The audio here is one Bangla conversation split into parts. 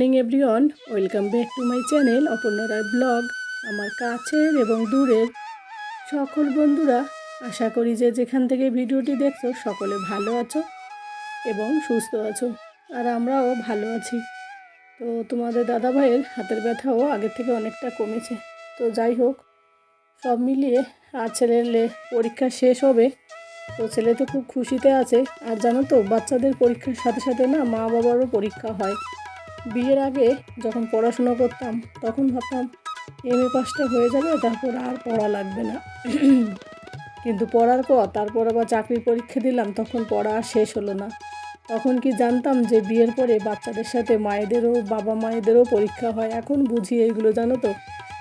Morning everyone welcome back to my channel Aparna Roy blog আমার কাছের এবং দূরের সকল বন্ধুরা, আশা করি যে যেখান থেকে ভিডিওটি দেখছ, সকলে ভালো আছো এবং সুস্থ আছো, আর আমরাও ভালো আছি। তো তোমাদের দাদা ভাইয়ের হাতের ব্যথাও আগের থেকে অনেকটা কমেছে। তো যাই হোক, সব মিলিয়ে আর ছেলের পরীক্ষা শেষ হবে। তো ছেলে তো খুব খুশিতে আছে। আর জানো তো, বাচ্চাদের পরীক্ষার সাথে সাথে না মা বাবারও পরীক্ষা হয়। বিয়ের আগে যখন পড়াশোনা করতাম, তখন ভাবতাম এম এ পাসটা হয়ে যাবে, তারপর আর পড়া লাগবে না। কিন্তু পড়ার পর, তারপর আবার চাকরির পরীক্ষা দিলাম, তখন পড়া আর শেষ হলো না। তখন কি জানতাম যে বিয়ের পরে বাচ্চাদের সাথে মায়েদেরও, বাবা মায়েদেরও পরীক্ষা হয়? এখন বুঝি এইগুলো, জানো তো?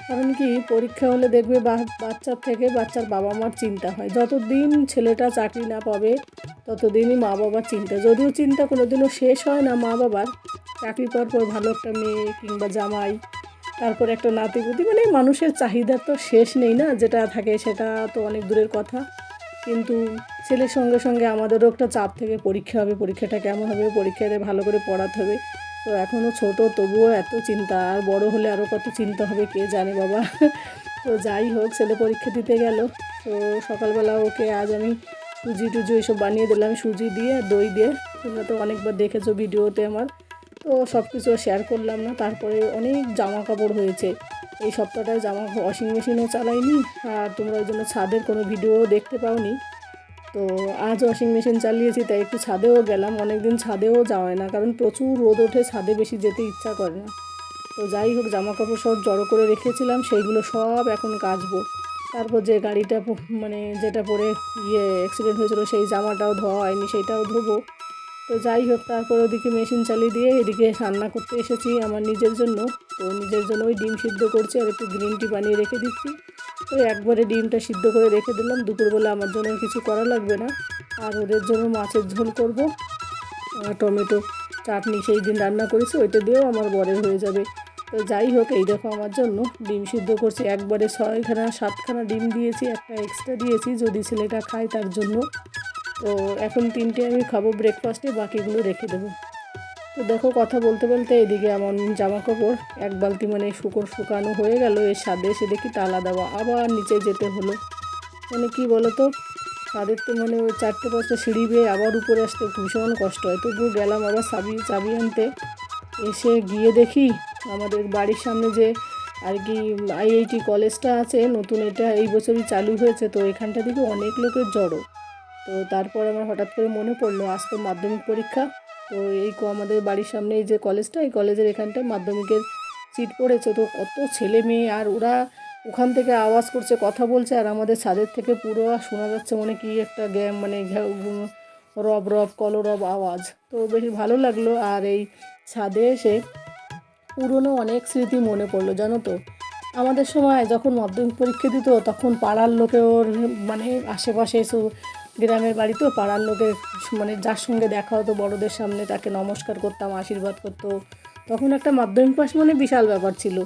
কারণ কি, পরীক্ষা হলে দেখবে বাচ্চার থেকে বাচ্চার বাবা মার চিন্তা হয়। যতদিন ছেলেটা চাকরি না পাবে, ততদিনই মা বাবার চিন্তা। যদিও চিন্তা কোনোদিনও শেষ হয় না মা বাবার চাকরি পর ভালো একটা মেয়ে কিংবা জামাই, তারপর একটা নাতিপুতি মানে মানুষের চাহিদা তো শেষ নেই না, যেটা থাকে সেটা তো অনেক দূরের কথা। কিন্তু ছেলের সঙ্গে সঙ্গে আমাদেরও একটা চাপ থেকে পরীক্ষা হবে, পরীক্ষাটা কেমন হবে পরীক্ষাতে ভালো করে পড়াতে হবে। তো এখনও ছোট, তবুও এত চিন্তা, আর বড় হলে আরও কত চিন্তা হবে কে জানে বাবা। তো যাই হোক, ছেলে পরীক্ষা দিতে গেল। তো সকালবেলা ওকে আজ আমি সুজি টুজি এসব বানিয়ে দিলাম, সুজি দিয়ে দই দিয়ে। তোমরা তো অনেকবার দেখেছ ভিডিওতে আমার। তো সব কিছু শেয়ার করলাম না। তারপরে অনেক জামা কাপড় হয়েছে। এই সপ্তাহটায় জামা ওয়াশিং মেশিনও চালাইনি, আর তোমরা ওই জন্য ছাদের কোনো ভিডিও দেখতে পাওনি। তো আজ ওয়াশিং মেশিন চালিয়েছি, তাই একটু ছাদেও গেলাম। অনেকদিন ছাদেও যাওয়ায় না, কারণ প্রচুর রোদ ওঠে, ছাদে বেশি যেতে ইচ্ছা করে না। তো যাই হোক জামা কাপড় সব জড়ো করে রেখেছিলাম, সেইগুলো সব এখন কাচবো। তারপর যে গাড়িটা মানে যেটা পরে ইয়ে অ্যাক্সিডেন্ট হয়েছিল, সেই জামাটাও ধোয়া হয়নি, সেইটাও ধোবো। তো যাই হোক, তারপর ওদিকে মেশিন চালিয়ে দিয়ে এদিকে রান্না করতে এসেছি আমার নিজের জন্য। তো নিজের জন্য ওই ডিম সিদ্ধ করছি আর একটু গ্রিন টি বানিয়ে রেখে দিচ্ছি। তো একবারে ডিমটা সিদ্ধ করে রেখে দিলাম। দুপুরবেলা আমার জন্য কিছু করা লাগবে না। আর ওদের জন্য মাছের ঝোল করব। টমেটো চাটনি সেই দিন রান্না করেছি, ওইটা দিয়েও আমার বরের হয়ে যাবে। তো যাই হোক, এই দেখো আমার জন্য ডিম সিদ্ধ করছি। একবারে ছয়খানা, সাতখানা ডিম দিয়েছি, একটা এক্সট্রা দিয়েছি। যদি ছেলেটা খায় তার জন্য। তো এখন তিনটে আমি খাব ব্রেকফাস্টে বাকিগুলো রেখে দেবো। তো দেখো কথা বলতে বলতে এদিকে আমার জামা কাপড় এক বালতি মানে শুকর শুকানো হয়ে গেল, এর সাথে এসে দেখি তালা দেওয়া, আবার নিচে যেতে হলো। মানে কি বলো তো তাদের তো মানে ওই চারটে পাঁচটা সিঁড়ি বেয়ে আবার উপরে আসতে ভীষণ কষ্ট হয়। তবুও গেলাম আবার চাবি চাবি আনতে। এসে গিয়ে দেখি আমাদের বাড়ির সামনে যে আর কি আইআইটি কলেজটা আছে, নতুন এটা এই বছরই চালু হয়েছে, তো এখানটা থেকে অনেক লোকের জড়ো। তো তারপর আমার হঠাৎ করে মনে পড়ল, আজ তো মাধ্যমিক পরীক্ষা। তো এই আমাদের বাড়ির সামনে এই যে কলেজটা এই কলেজের এখানটায় মাধ্যমিকের সিট পড়েছে। তো কত ছেলে মেয়ে, আর ওরা ওখান থেকে আওয়াজ করছে, কথা বলছে, আর আমাদের ছাদের থেকে পুরো শোনা যাচ্ছে মনে কি একটা গ্যাম মানে রব রব, কলরব আওয়াজ। তো বেশ ভালো লাগল, আর এই ছাদে এসে পুরনো অনেক স্মৃতি মনে পড়ল, জানো তো। আমাদের সময় যখন মাধ্যমিক পরীক্ষা দিত, তখন পাড়ার লোকে ওর মানে আশেপাশে গ্রামের বাড়িতে পাড়ার লোকের মানে যার সঙ্গে দেখা হতো, বড়দের সামনে তাকে নমস্কার করতাম, আশীর্বাদ করতো। তখন একটা মাধ্যমিক পাস মানে বিশাল ব্যাপার ছিল।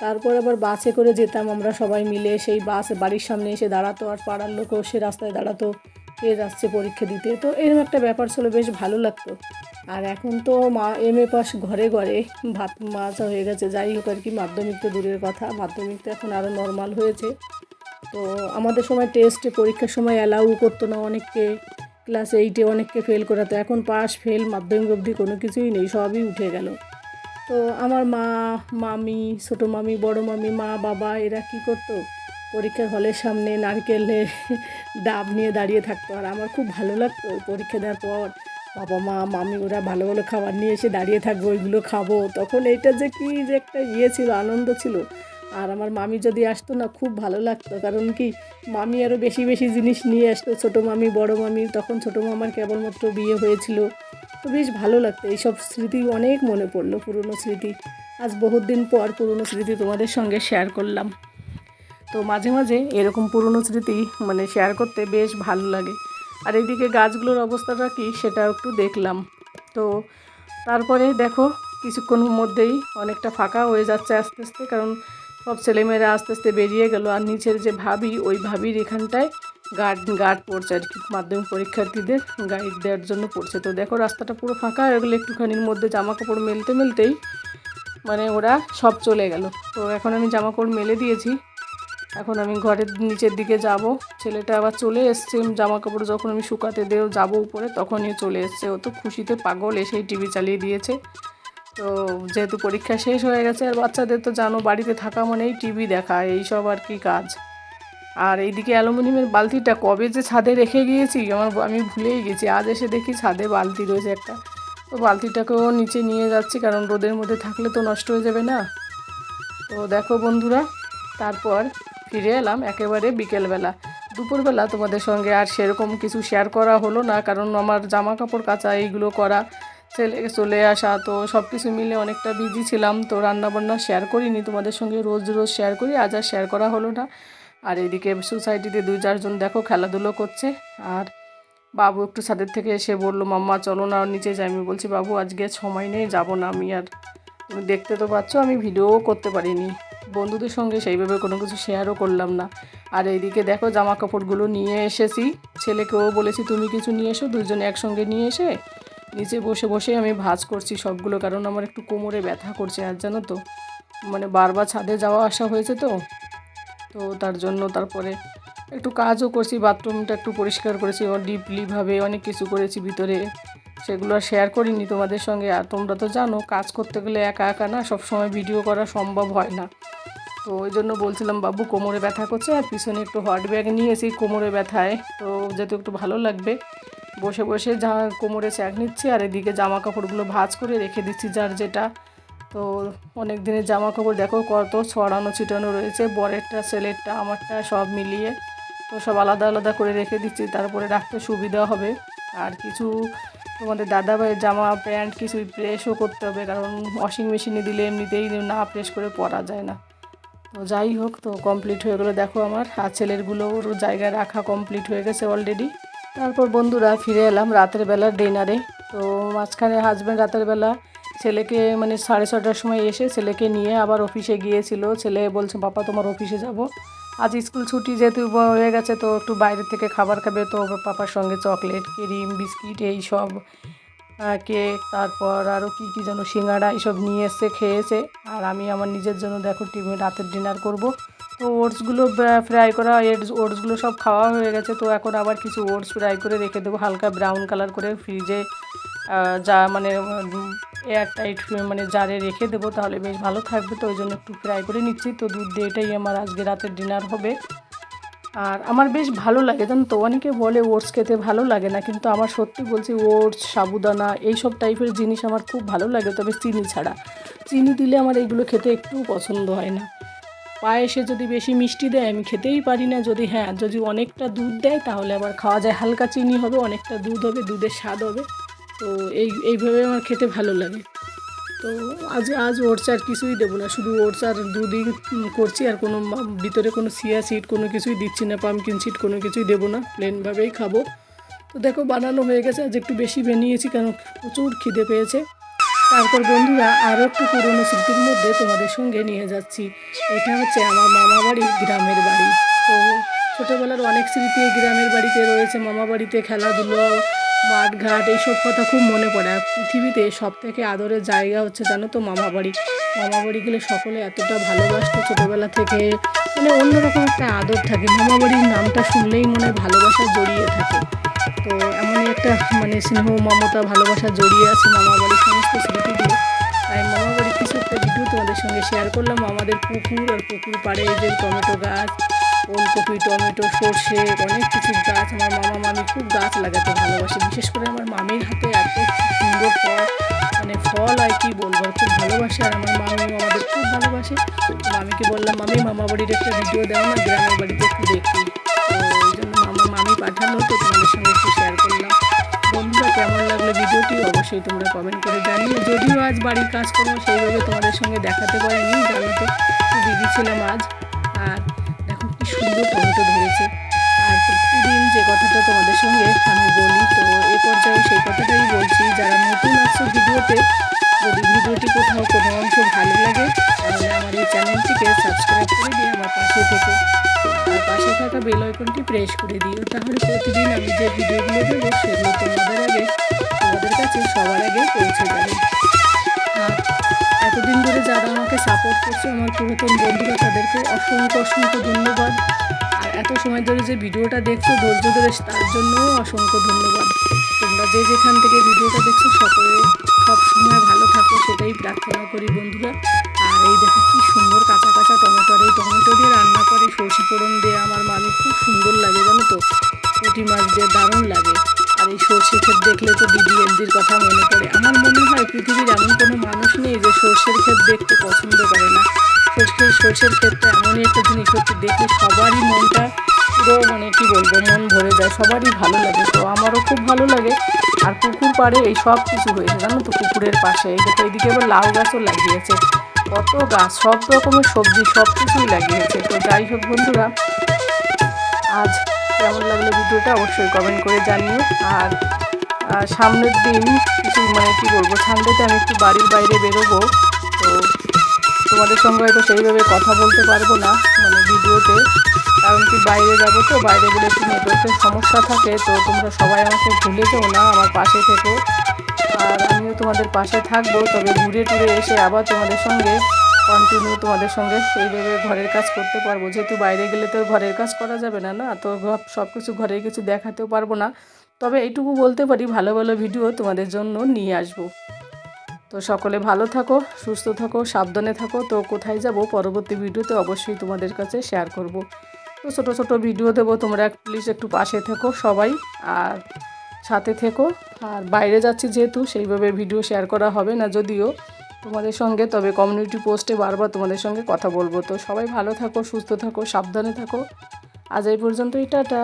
তারপর আবার বাসে করে যেতাম আমরা সবাই মিলে, সেই বাস বাড়ির সামনে এসে দাঁড়াতো আর পাড়ার লোকও সে রাস্তায় দাঁড়াতো কে যাচ্ছে পরীক্ষা দিতে। তো এরকম একটা ব্যাপার ছিল, বেশ ভালো লাগতো। আর এখন তো মা এম এ পাস ঘরে ঘরে, ভাত মাছ হয়ে গেছে, যাই হোক আর কি, মাধ্যমিক তো দূরের কথা। মাধ্যমিক তো এখন আরও নর্মাল হয়েছে। তো আমাদের সময় টেস্টে পরীক্ষার সময় অ্যালাউ করতো না অনেককে। ক্লাস এইটে অনেককে ফেল করাতো। এখন পাস ফেল মাধ্যমিক অবধি কোনো কিছুই নেই, সবই উঠে গেল। তো আমার মা, মামি, ছোটো মামি, বড় মামি, মা, বাবা, এরা কি করতো? পরীক্ষার হলের সামনে নারকেলে ডাব নিয়ে দাঁড়িয়ে থাকতো। আর আমার খুব ভালো লাগতো পরীক্ষা দেওয়ার পর। বাবা মা, মামি, ওরা ভালো ভালো খাবার নিয়ে এসে দাঁড়িয়ে থাকব, ওইগুলো খাব। তখন এইটা যে কি যে একটা ইয়ে ছিল, আনন্দ ছিল। আর আমার মামি যদি আসতো না, খুব ভালো লাগতো। কারণ কি, মামি আরও বেশি বেশি জিনিস নিয়ে আসতো। ছোটো মামি, বড় মামি, তখন ছোটো মামার কেবলমাত্র বিয়ে হয়েছিল। তো বেশ ভালো লাগতো। এইসব স্মৃতি অনেক মনে পড়ল, পুরনো স্মৃতি। আজ বহুত দিন পর পুরনো স্মৃতি তোমাদের সঙ্গে শেয়ার করলাম। তো মাঝে মাঝে এরকম পুরনো স্মৃতি মানে শেয়ার করতে বেশ ভালো লাগে। আর এইদিকে গাছগুলোর অবস্থাটা কি, সেটাও একটু দেখলাম। তো তারপরে দেখো কিছুক্ষণের মধ্যেই অনেকটা ফাঁকা হয়ে যাচ্ছে আস্তে আস্তে। কারণ সব ছেলেমেয়েরা আস্তে আস্তে বেরিয়ে গেল আর নিচের যে ভাবি, ওই ভাবির এখানটায় গার্ড গার্ড পড়ছে আর কি, মাধ্যমিক পরীক্ষার্থীদের গাইড দেওয়ার জন্য পড়ছে। তো দেখো রাস্তাটা পুরো ফাঁকা হয়ে গেলো, একটুখানির মধ্যে জামা কাপড় মেলতে মেলতেই মানে ওরা সব চলে গেল। তো এখন আমি জামা কাপড় মেলে দিয়েছি। এখন আমি ঘরের নিচের দিকে যাব। ছেলেটা আবার চলে এসছে জামা কাপড় যখন আমি শুকাতে দেও, যাব উপরে, তখনই চলে এসছে। ও তো খুশিতে পাগল, এসেই টিভি চালিয়ে দিয়েছে। তো যেহেতু পরীক্ষা শেষ হয়ে গেছে, আর বাচ্চাদের তো জানো বাড়িতে থাকা মানেই টিভি দেখা, এইসব আর কি কাজ। আর এইদিকে অ্যালুমিনিয়ামের বালতিটা কবে যে ছাদে রেখে গিয়েছি, আমার আমি ভুলেই গেছি। আজ এসে দেখি ছাদে বালতি রয়েছে একটা। তো বালতিটাকেও নিচে নিয়ে যাচ্ছি, কারণ রোদের মধ্যে থাকলে তো নষ্ট হয়ে যাবে না। তো দেখো বন্ধুরা, তারপর ফিরে এলাম একেবারে বিকেলবেলা। দুপুরবেলা তোমাদের সঙ্গে আর সেরকম কিছু শেয়ার করা হলো না, কারণ আমার জামা কাপড় কাচা এইগুলো করা ছেলে চলে আসা, তো সব কিছু মিলে অনেকটা বিজি ছিলাম। তো রান্নাবান্না শেয়ার করিনি, তোমাদের সঙ্গে রোজ রোজ শেয়ার করি, আজ আর শেয়ার করা হলো না। আর এদিকে সোসাইটিতে দুই চারজন দেখো খেলাধুলো করছে, আর বাবু একটু ছাদের থেকে এসে বলল, মাম্মা, চলো না, নিচে যাই। আমি বলছি, বাবু, আজকে সময় নেই, যাব না আমি আর তুমি দেখতে তো পাচ্ছ, আমি ভিডিওও করতে পারিনি। বন্ধুদের সঙ্গে সেইভাবে কোনো কিছু শেয়ারও করলাম না। আর এইদিকে দেখো জামা কাপড়গুলো নিয়ে এসেছি, ছেলেকেও বলেছি, তুমি কিছু নিয়ে এসো দুজনে একসঙ্গে নিয়ে এসে নিচে বসে বসে আমি ভাজ করছি সবগুলো, কারণ আমার একটু কোমরে ব্যথা করছে, আর জানো তো? মানে বারবার ছাদে যাওয়া আসা হয়েছে তো? তো তার জন্য তারপরে একটু কাজও করছি, বাথরুমটা একটু পরিষ্কার করেছি ডিপলিভাবে অনেক কিছু করেছি ভিতরে। সেগুলো আর শেয়ার করিনি তোমাদের সঙ্গে, আর তোমরা তো জানো, কাজ করতে গেলে একা একা না, সবসময় ভিডিও করা সম্ভব হয় না। তো ওই জন্য বলছিলাম, বাবু, কোমরে ব্যথা করছে, আর পিছনে একটু হট ব্যাগ নিয়েছি কোমরে ব্যথায়, তো যেহেতু একটু ভালো লাগবে। বসে বসে যা কোমরে চ্যাক নিচ্ছি আর এদিকে জামা কাপড়গুলো ভাজ করে রেখে দিচ্ছি যার যেটা। তো অনেক দিনের জামা কাপড় দেখো কত ছড়ানো ছিটানো রয়েছে, বরেরটা, ছেলেরটা, আমারটা সব মিলিয়ে। তো সব আলাদা আলাদা করে রেখে দিচ্ছি, তারপরে রাখতে সুবিধা হবে। আর কিছু তোমাদের দাদা দাদাভাইয়ের জামা, প্যান্ট কিছুই প্রেসও করতে হবে, কারণ ওয়াশিং মেশিনে দিলে এমনিতেই না প্রেস করে পরা যায় না। তো যাই হোক, তো কমপ্লিট হয়ে গেলো দেখো আমার। আর ছেলেরগুলোর জায়গায় রাখা কমপ্লিট হয়ে গেছে অলরেডি তারপর বন্ধুরা ফিরে এলাম রাতের বেলা ডিনারে। তো মাঝখানে হাজব্যান্ড রাতের বেলা ছেলেকে মানে সাড়ে ছটার সময় এসে ছেলেকে নিয়ে আবার অফিসে গিয়েছিল। ছেলে বলছে পাপা তোমার অফিসে যাব। আজ স্কুল ছুটি যেহেতু হয়ে গেছে, তো একটু বাইরে থেকে খাবার খাবে। তো পাপার সঙ্গে চকলেট ক্রিম বিস্কিট এই সব কেক তারপর আরও কী কী যেন সিঙ্গাড়া এইসব নিয়ে এসে খেয়েছে। আর আমি আমার নিজের জন্য দেখো টিমে রাতের ডিনার করব। তো ওটসগুলো ফ্রাই করা ওটসগুলো সব খাওয়া হয়ে গেছে। তো এখন আবার কিছু ওটস ফ্রাই করে রেখে দেবো, হালকা ব্রাউন কালার করে ফ্রিজে যা মানে এয়ার টাইট মানে জারে রেখে দেবো, তাহলে বেশ ভালো থাকবে। তো ওই জন্য একটু ফ্রাই করে নিচ্ছি। তো দুধ দিয়ে এটাই আমার আজকে রাতের ডিনার হবে। আর আমার বেশ ভালো লাগে, জানো তো? অনেকে বলে ওটস খেতে ভালো লাগে না, কিন্তু আমার সত্যি বলছি ওটস, সাবুদানা, এইসব টাইপের জিনিস আমার খুব ভালো লাগে। তবে চিনি ছাড়া। চিনি দিলে আমার এইগুলো খেতে একটু পছন্দ হয় না। পায়েসে যদি বেশি মিষ্টি দেয়, আমি খেতেই পারি না। যদি হ্যাঁ যদি অনেকটা দুধ দেয়, তাহলে আবার খাওয়া যায়। হালকা চিনি হবে, অনেকটা দুধ হবে, দুধের স্বাদ হবে। তো এই, এইভাবে আমার খেতে ভালো লাগে। তো আজ আজ ওটস আর কিছুই দেবো না। শুধু ওটস আর দুধই করছি, আর কোনো ভিতরে কোনো সিয়া সিট কোনো কিছুই দিচ্ছি না। পামকিন সিট কোনো কিছুই দেবো না। প্লেনভাবেই খাব। তো দেখো, বানানো হয়ে গেছে। আজ একটু বেশি বানিয়েছি কারণ প্রচুর খিদে পেয়েছে। তারপর বন্ধুরা আরও একটু পুরনো স্মৃতির মধ্যে তোমাদের সঙ্গে নিয়ে যাচ্ছি। এটা হচ্ছে আমার মামা বাড়ি, গ্রামের বাড়ি। তো ছোটোবেলার অনেক স্মৃতি এই গ্রামের বাড়িতে রয়েছে। মামা বাড়িতে খেলাধুলো মাঠ ঘাট এইসব কথা খুব মনে পড়ে। আর পৃথিবীতে সব থেকে আদরের জায়গা হচ্ছে জানো তো মামা বাড়ি। মামা বাড়ি গেলে সকলে এতটা ভালোবাসতো ছোটোবেলা থেকে। মানে অন্যরকম একটা আদর থাকে। মামা বাড়ির নামটা শুনলেই মনে ভালোবাসা জড়িয়ে থাকে। তো এমনই একটা মানে স্নেহ, মমতা, ভালোবাসা জড়িয়ে আছে মামা বাড়ির সমস্ত স্মৃতিগুলো। তাই মামা বাড়ির কিছু একটা ভিডিও তোমাদের সঙ্গে শেয়ার করলাম। আমাদের পুকুর, আর পুকুর পাড়ে যে টমেটো গাছ, ওলকপি, টমেটো, সর্ষে, অনেক কিছু গাছ। আমার মামা, মামি খুব গাছ লাগাতে ভালোবাসে। বিশেষ করে আমার মামির হাতে এত সুন্দর ফল মানে ফল আর কি বলব খুব ভালোবাসে। আর আমার মামি আমাদের খুব ভালোবাসে। মামিকে বললাম, মামি, মামা বাড়ির একটা ভিডিও দেওয়া না, গ্রামের বাড়িতে একটু দেখি। তো ওই জন্য মামা, মামি পাঠালো। তো অবশ্যই তোমরা কমেন্ট করে জানিয়ে যদিও আজ বাড়ির কাজ করব সেইভাবে তোমাদের সঙ্গে দেখাতে পারিনি, জানো তো দিদি ছিলাম আজ। আর দেখো কি সুন্দর টমেটো ধরেছে। আর প্রতিদিন যে কথাটা তোমাদের সঙ্গে আমি বলি, তো এ পর্যায়ে সেই কথাটাই বলছি, যারা নতুন আসছো ভিডিওতে, যদি ভিডিওটি কোথাও কোনো অংশ ভালো লাগে, তাহলে আমার এই চ্যানেলটিকে সাবস্ক্রাইব করে দিয়ে আমার পাশে থেকে। আর পাশে থাকা বেল আইকনটি প্রেস করে দিও, তাহলে প্রতিদিন আমি যে ভিডিওগুলো দেবো, সেগুলো তোমাদের আগে তোমাদের কাছে সবার আগে পৌঁছে যাবে এতদিন ধরে যারা আমাকে সাপোর্ট করছে, আমার পুরাতন বন্ধুরা, তাদেরকে অসংখ্য অসংখ্য ধন্যবাদ। আর এত সময় ধরে যে ভিডিওটা দেখছ ধৈর্য ধরে তার জন্যও অসংখ্য ধন্যবাদ। তোমরা যে যেখান থেকে ভিডিওটা দেখছ, সকলে সব সময় ভালো থাকো, সেটাই প্রার্থনা করি বন্ধুরা। আর এই দেখো কি সুন্দর কাঁচা কাঁচা টমেটো, আর এই টমেটো দিয়ে রান্না করে সর্ষে ফোড়ন দিয়ে আমার মামি, খুব সুন্দর লাগে জানো তো? পুঁটি মাছ দিয়ে দারুণ লাগে। আর এই সর্ষে ক্ষেত দেখলে তো দিদি কথা মনে পড়ে। আমার মনে হয় পৃথিবীর এমন কোনো মানুষ নেই যে সর্ষের ক্ষেত দেখতে পছন্দ করে না। সর্ষের সর্ষের ক্ষেতটা এমনই একটা জিনিস হচ্ছে, দেখলে সবারই মনটা পুরো মানে কি বলব, মন ভরে যায়, সবারই ভালো লাগে। তো আমারও খুব ভালো লাগে। আর পুকুর পাড়ে এই সব কিছু হয়েছে, জানো তো পুকুরের পাশে। এই দেখো এইদিকে আবার লাউ গাছও লাগিয়েছে। কত গাছ, সব রকমের সবজি, সব কিছুই লাগিয়েছে। তো যাই হোক বন্ধুরা, আজ কেমন লাগল ভিডিওটা অবশ্যই কমেন্ট করে জানিও। আর সামনের দিন কিছু মানে কি বলব, সানডেতে আমি একটু বাড়ির বাইরে বেরোবো, তো তোমাদের সঙ্গে হয়তো সেইভাবে কথা বলতে পারব না মানে ভিডিওতে। কারণ কি বাইরে যাব তো, বাইরে গেলে একটু নেটওয়ার্কের সমস্যা থাকে, তো তোমরা সবাই আমাকে ভুলে যেও না আমার পাশে থেকো। আর আমিও তোমাদের পাশে থাকব, তবে ঘুরে টুরে এসে আবার তোমাদের সঙ্গে কন্টিনিউ তোমাদের সঙ্গে এইভাবে ঘরের কাজ করতে পারব, যেহেতু বাইরে গেলে তো ঘরের কাজ করা যাবে না না, তো সব কিছু ঘরের কিছু দেখাতেও পারব না। তবে এইটুকু বলতে পারি, ভালো ভালো ভিডিও তোমাদের জন্য নিয়ে আসব। তো সকলে ভালো থাকো, সুস্থ থাকো, সাবধানে থাকো, তো কোথায় যাব পরবর্তী ভিডিওতে অবশ্যই তোমাদের কাছে শেয়ার করব। তো ছোটো ছোটো ভিডিও দেবো, তোমরা প্লিজ একটু পাশে থেকো সবাই, আর সাথে থেকো। আর বাইরে যাচ্ছি যেহেতু, সেইভাবে ভিডিও শেয়ার করা হবে না যদিও। তোমাদের সঙ্গে, তবে কমিউনিটি পোস্টে বারবার তোমাদের সঙ্গে কথা বলব। তো সবাই ভালো থাকো, সুস্থ থাকো, সাবধানে থাকো। আজ এই পর্যন্তই, টাটা।